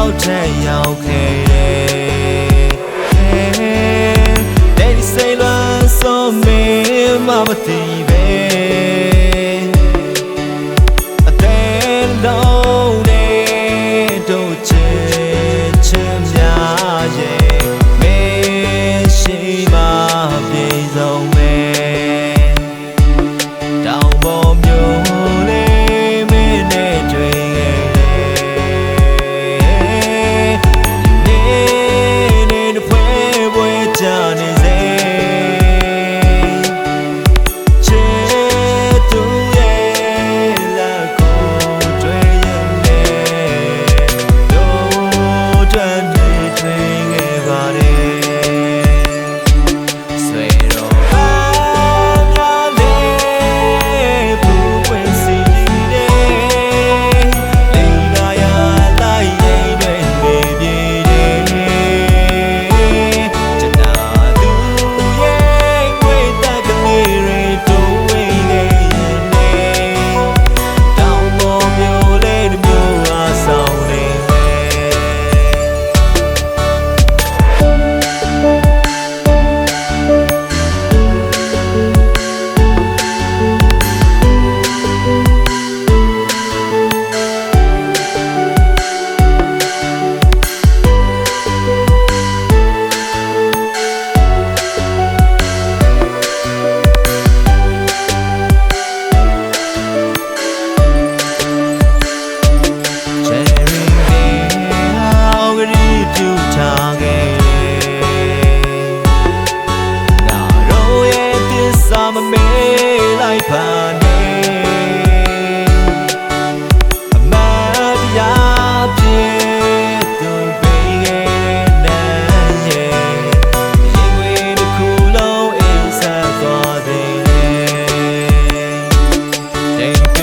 နောက်ထပ်ရောက်ခဲ့တယ် They say love so me mama လိုက်ပါနဲ့အမတ်ရပြေသူပေးရဲ့နဲ့ရဲ့ရင်ဝေးတစ်ခုလုံးအိမ်ဆက်သွားတယ် Thank you